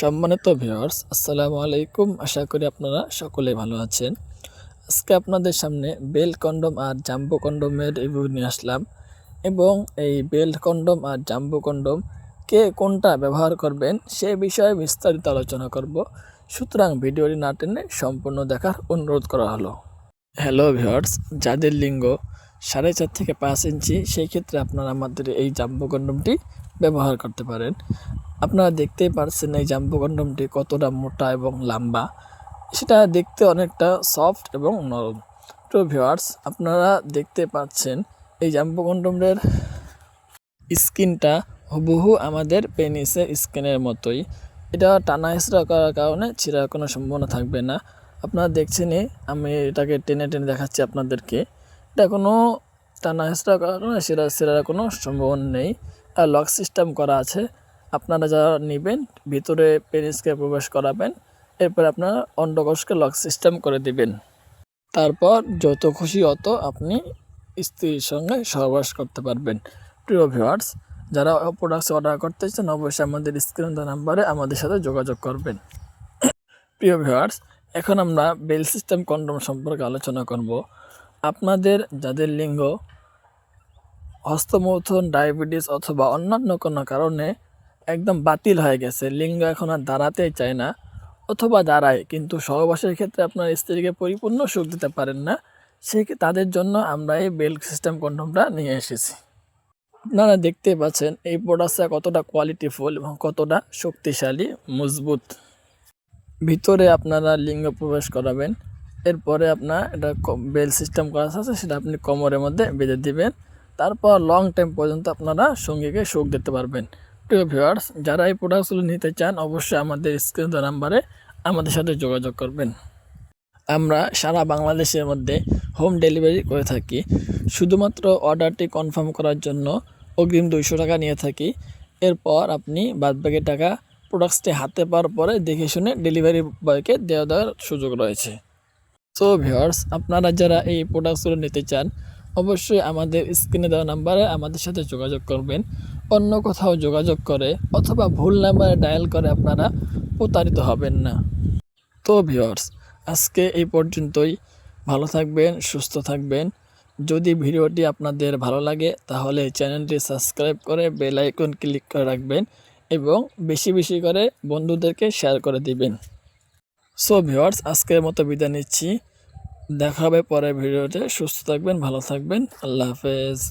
সম্মানিত ভিউয়ার্স আসসালামু আলাইকুম। আশা করি আপনারা সকলে ভালো আছেন। আজকে আপনাদের সামনে বেল্ট কন্ডম আর জাম্বো কন্ডমের রিভিউ নিয়ে আসলাম এবং এই বেল্ট কন্ডম আর জাম্বো কন্ডম কে কোনটা ব্যবহার করবেন সে বিষয়ে বিস্তারিত আলোচনা করব। সুতরাং ভিডিওটি না টেনে সম্পূর্ণ দেখার অনুরোধ করা হলো। হ্যালো ভিউয়ার্স যাদের লিঙ্গ সাড়ে চার থেকে পাঁচ ইঞ্চি, সেই ক্ষেত্রে আপনারা আমাদের এই জাম্বো কন্ডমটি ব্যবহার করতে পারেন। আপনারা দেখতেই পারছেন এই জাম্বো কন্ডমটি কতটা মোটা এবং লম্বা। সেটা দেখতে অনেকটা সফট এবং নরম। তো ভিউয়ার্স, আপনারা দেখতে পাচ্ছেন এই জাম্বো কন্ডমের স্কিনটা হুবহু আমাদের পেনিসের স্কিনের মতোই। এটা টানা হেঁচড়া করার কারণে ছিঁড়ার কোনো সম্ভাবনা থাকবে না। আপনারা দেখছেনই আমি এটাকে টেনে টেনে দেখাচ্ছি আপনাদেরকে। এটা কোনো টানা হেঁচড়া করার কারণে সেরা সেরার কোনো সম্ভাবনা নেই। আর লক সিস্টেম করা আছে। আপনারা যারা নেবেন, ভিতরে পেনিসকে প্রবেশ করাবেন, এরপর আপনারা অন্ডকোষকে লক সিস্টেম করে দিবেন। তারপর যত খুশি অত আপনি স্ত্রীর সঙ্গে সহবাস করতে পারবেন। প্রিয় ভিউয়ার্স যারা প্রোডাক্টস অর্ডার করতে চান, অবশ্যই আমাদের স্ক্রিন নাম্বারে আমাদের সাথে যোগাযোগ করবেন। প্রিয় ভিউয়ার্স এখন আমরা বেল সিস্টেম কন্ডম সম্পর্কে আলোচনা করব। আপনাদের যাদের লিঙ্গ, হস্তমৈথুন ডায়াবেটিস অথবা অন্যান্য কোনো কারণে একদম বাতিল হয়ে গেছে। লিঙ্গ এখন আর দাঁড়াতেই চায় না। অথবা দাঁড়ায়, কিন্তু সহবাসের ক্ষেত্রে আপনার স্ত্রীকে পরিপূর্ণ সুখ দিতে পারেন না। সেই তাদের জন্য আমরা এই বেল্ট সিস্টেম কন্ডমটা নিয়ে এসেছি। আপনারা দেখতে পাচ্ছেন, এই প্রোডাক্টটা কতটা কোয়ালিটিফুল এবং কতটা শক্তিশালী, মজবুত। ভিতরে আপনারা লিঙ্গ প্রবেশ করাবেন। এরপরে আপনার এটা বেল সিস্টেম করা আছে, সেটা আপনি কোমরের মধ্যে বেঁধে দিবেন। তারপর লং টাইম পর্যন্ত আপনারা সঙ্গীকে সুখ দিতে পারবেন। প্রিয় ভিউয়ার্স, যারা এই প্রোডাক্টগুলো নিতে চান, অবশ্যই আমাদের স্ক্রিন নাম্বারে আমাদের সাথে যোগাযোগ করবেন। আমরা সারা বাংলাদেশের মধ্যে হোম ডেলিভারি করে থাকি। শুধুমাত্র অর্ডারটি কনফার্ম করার জন্য অগ্রিম দুইশো টাকা নিয়ে থাকি। এরপর আপনি বাদবাকি টাকা প্রোডাক্টসটি হাতে পাওয়ার পরে দেখে শুনে ডেলিভারি বয়কে দেওয়া দেওয়ার সুযোগ রয়েছে। সো ভিউয়ার্স, আপনারা যারা এই প্রোডাক্টসগুলো নিতে চান অবশ্যই আমাদের স্ক্রিনে দেওয়া নাম্বারে আমাদের সাথে যোগাযোগ করবেন। অন্য কোথাও যোগাযোগ করে অথবা ভুল নাম্বারে ডায়াল করে আপনারা প্রতারিত হবেন না। তো ভিউয়ার্স, আজকে এই পর্যন্তই। ভালো থাকবেন, সুস্থ থাকবেন। যদি ভিডিওটি আপনাদের ভালো লাগে, তাহলে চ্যানেলটি সাবস্ক্রাইব করে বেল আইকন ক্লিক করে রাখবেন এবং বেশি বেশি করে বন্ধুদেরকে শেয়ার করে দিবেন। সো ভিউয়ার্স, আজকের মতো বিদায় নিচ্ছি। দেখা হবে পরের ভিডিওতে। সুস্থ থাকবেন ভালো থাকবেন। আল্লাহ হাফেজ।